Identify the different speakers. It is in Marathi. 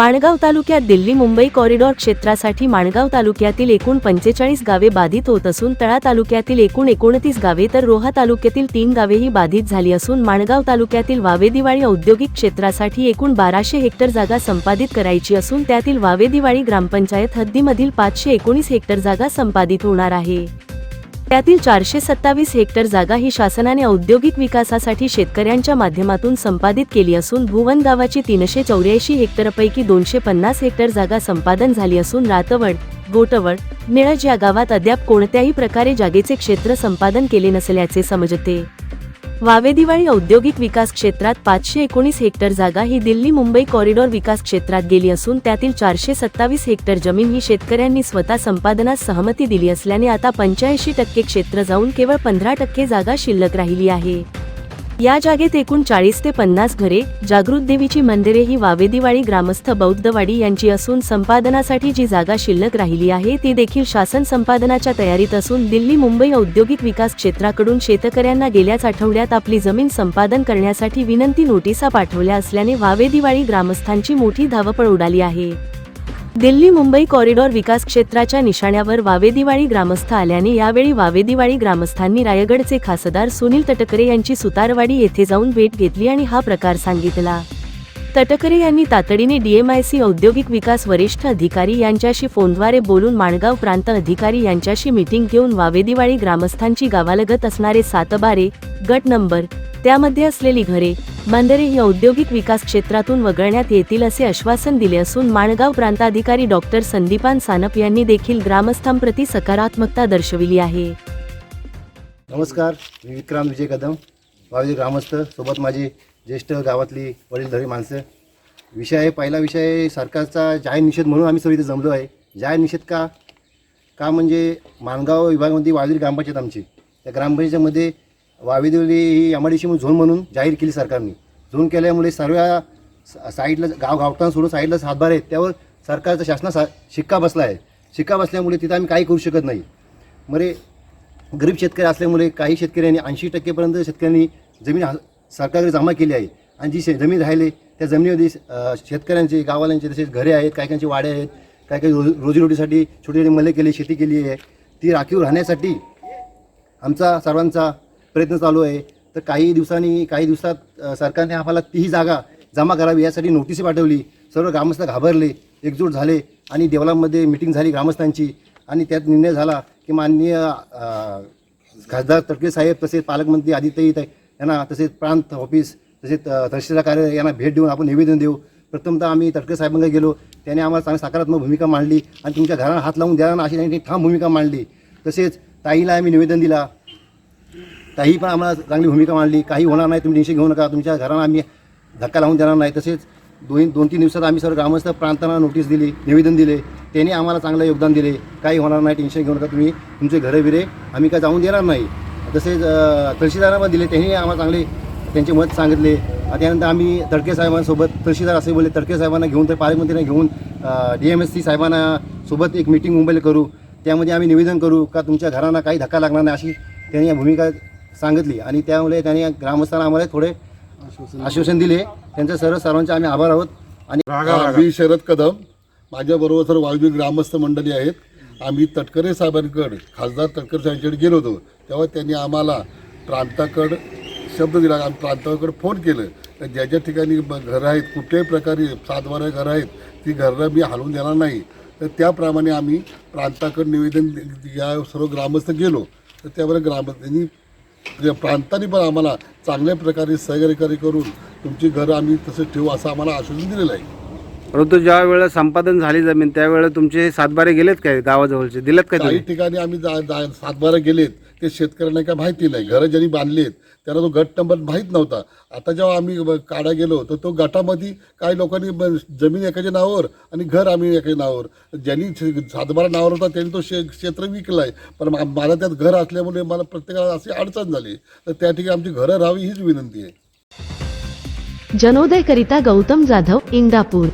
Speaker 1: माणगाव तालुक्यात दिल्ली मुंबई कॉरिडॉर क्षेत्रासाठी माणगाव तालुक्यातील एकूण पंचेचाळीस गावे बाधित होत असून तळा तालुक्यातील एकूण एकोणतीस गावे तर रोहा तालुक्यातील तीन गावेही बाधित झाली असून माणगाव तालुक्यातील वावेदिवाळी औद्योगिक क्षेत्रासाठी एकूण बाराशे हेक्टर जागा संपादित करायची असून त्यातील वावेदिवाळी ग्रामपंचायत हद्दीमधील पाचशे एकोणीस हेक्टर जागा संपादित होणार आहे. त्यातील चारशे सत्तावीस हेक्टर जागा ही शासनाने औद्योगिक विकासासाठी शेतकऱ्यांच्या माध्यमातून संपादित केली असून भुवन गावाची तीनशे चौऱ्याऐंशी हेक्टरपैकी दोनशे पन्नास हेक्टर जागा संपादन झाली असून रातवड गोटवड निळज या गावात अद्याप कोणत्याही प्रकारे जागेचे क्षेत्र संपादन केले नसल्याचे समजते. वावे दिवाळी औद्योगिक विकास क्षेत्रात पाचशे एकोणीस हेक्टर जागा ही दिल्ली मुंबई कॉरिडॉर विकास क्षेत्रात गेली असून त्यातील चारशे सत्तावीस हेक्टर जमीन ही शेतकऱ्यांनी स्वतः संपादनास सहमती दिली असल्याने आता पंच्याऐंशी टक्के क्षेत्र जाऊन केवळ पंधरा टक्के जागा शिल्लक राहिली आहे. या जागेत एकूण चाळीस ते पन्नास घरे जागृत देवीची मंदिरे ही वावेदिवाडी ग्रामस्थ बौद्धवाडी यांची असून संपादनासाठी जी जागा शिल्लक राहिली आहे ती देखील शासन संपादनाच्या तयारीत असून दिल्ली मुंबई औद्योगिक विकास क्षेत्राकडून शेतकऱ्यांना गेल्याच आठवड्यात आपली जमीन संपादन करण्यासाठी विनंती नोटिसा पाठवल्या असल्याने वावेदिवाळी ग्रामस्थांची मोठी धावपळ उडाली आहे. दिल्ली मुंबई कॉरिडॉर विकास क्षेत्राच्या निशाण्यावर वावेदिवाळी ग्रामस्थ आल्याने यावेळी वावेदिवाळी ग्रामस्थांनी रायगडचे खासदार सुनील तटकरे यांची सुतारवाडी येथे जाऊन भेट घेतली आणि हा प्रकार सांगितला. तटकरे यांनी तातडीने डीएमआयसी औद्योगिक विकास वरिष्ठ अधिकारी यांच्याशी फोनद्वारे बोलून माणगाव प्रांत अधिकारी यांच्याशी मीटिंग घेऊन वावेदिवाळी ग्रामस्थांची गावालगत असणारे सातबारे गट नंबर त्यामध्ये असलेली घरे मंदिरे ही औद्योगिक विकास क्षेत्रातून वगळण्यात येतील असे आश्वासन दिले असून माणगाव प्रांताधिकारी डॉक्टर संदीपान सानप यांनी देखील ग्रामस्थांप्रती सकारात्मकता दर्शविली आहे.
Speaker 2: नमस्कार मी विक्रम विजय कदम माझे ग्रामस्थ सोबत माझे ज्येष्ठ गावातली वडीलधारी माणसं. विषय आहे पहिला विषय आहे सरकारचा जाहीर निषेध म्हणून आम्ही सर्व इथे जमलो आहे. जाहीर निषेध का? का म्हणजे माणगाव विभागामध्ये वावजी ग्रामपंचायत आमची. त्या ग्रामपंचायतीमध्ये वावेदेवली ही एम म्हणून झोन म्हणून जाहीर केली सरकारने. झोन केल्यामुळे सर्व सा- साईडला गाव गावठाण सोडून साईडला हातभार आहेत. त्यावर सरकारचा शासना सा शिक्का बसला आहे. शिक्का बसल्यामुळे तिथं आम्ही काही करू शकत नाही. मरे गरीब शेतकरी असल्यामुळे काही शेतकऱ्यांनी ऐंशी टक्केपर्यंत शेतकऱ्यांनी जमीन सरकारकडे जमा केली आहे. आणि जी शे जमीन राहिले त्या जमिनीमध्ये शेतकऱ्यांचे गावाल्यांचे तसेच घरे आहेत काही काहींचे वाडे आहेत काही काही रोजी रोजीरोटीसाठी छोटी छोटी मले केली शेती केली आहे. ती राखीव राहण्यासाठी आमचा सर्वांचा प्रयत्न चालू आहे. तर काही दिवसांनी काही दिवसात सरकारने आम्हाला तीही जागा जमा करावी यासाठी नोटीस पाठवली. सर्व ग्रामस्थ घाबरले एकजूट झाले आणि देवळामध्ये मिटिंग झाली ग्रामस्थांची आणि त्यात निर्णय झाला की माननीय खासदार तडके साहेब तसेच पालकमंत्री आदित्यही ते- यांना तसेच प्रांत ऑफिस तसेच तहसीलदार कार्य यांना भेट देऊन आपण निवेदन देऊ. प्रथमतः आम्ही तडके साहेबांकडे गेलो. त्याने आम्हाला चांगली सकारात्मक भूमिका मांडली आणि तुमच्या घराला हात लावून द्या ना अशी त्यांनी ठाम भूमिका मांडली. तसेच ताईला आम्ही निवेदन दिला. त्याही पण आम्हाला चांगली भूमिका मांडली. काही होणार नाही तुम्ही टेन्शन घेऊ नका. तुमच्या घरांना आम्ही धक्का लावून देणार नाही. तसेच दोन दोन तीन दिवसात आम्ही सर्व ग्रामस्थ प्रांतांना नोटीस दिली निवेदन दिले. त्यांनी आम्हाला चांगलं योगदान दिले. काही होणार नाही टेन्शन घेऊ नका तुम्ही. तुमचे घरं बिरे आम्ही काय जाऊन देणार नाही. तसेच तहसीलदारांना पण दिले. त्यांनी आम्हाला चांगले त्यांचे मत सांगितले. त्यानंतर आम्ही तडके साहेबांसोबत तहसीलदार असे बोलले तडके साहेबांना घेऊन तर पालकमंत्र्यांना घेऊन डी एम एस सी साहेबांना सोबत एक मिटिंग मुंबईला करू. त्यामध्ये आम्ही निवेदन करू का तुमच्या घरांना काही धक्का लागणार नाही अशी त्यांनी या भूमिका सांगितली. आणि त्यामुळे त्यांनी ग्रामस्थांना आम्हाला थोडे आश्वासन दिले. त्यांच्या सर्व सर्वांचे आम्ही आभार आहोत. आणि
Speaker 3: मी शरद कदम माझ्याबरोबर सर्व वायू ग्रामस्थ मंडळी आहेत. आम्ही तटकरे साहेबांकडे खासदार तटकरे साहेबांकडे गेलो होतो. तेव्हा त्यांनी आम्हाला प्रांताकडं शब्द दिला आम्ही प्रांताकडे फोन केलं. तर ज्या ज्या ठिकाणी घरं आहेत कुठल्याही प्रकारे सातबारा घरं आहेत ती घरं मी हलवून देणार नाही. तर त्याप्रमाणे आम्ही प्रांताकडे निवेदन या सर्व ग्रामस्थ गेलो. तर त्यावेळेला ग्राम म्हणजे प्रांताने पण आम्हाला चांगल्या प्रकारे सहकार्य करून तुमची घरं आम्ही तसं ठेवू असं आम्हाला आश्वासन दिलेलं आहे.
Speaker 4: परंतु ज्या वेळेला संपादन झाली जमीन त्यावेळेला तुमचे सातबारे गेलेत काय गावाजवळचे? दिलेत काय
Speaker 3: काही ठिकाणी आम्ही जा- जा- सातबारा गेलेत. ते शेतकऱ्यांना काय माहिती नाही. घरं ज्यांनी बांधली आहेत त्यांना तो गट नंबर माहीत नव्हता. आता जेव्हा आम्ही काढा गेलो तर तो गटामध्ये काही लोकांनी जमीन एकाच्या नावावर आणि घर आम्ही एकाच्या नावावर. ज्यांनी सातबारा नावावर होता त्यांनी तो शे क्षेत्र विकला आहे पण मला त्यात घर असल्यामुळे मला प्रत्येकाला अशी अडचण झाली. तर त्या ठिकाणी आमची घरं राहावी हीच विनंती आहे.
Speaker 1: जनोदयकरिता गौतम जाधव इंदापूर.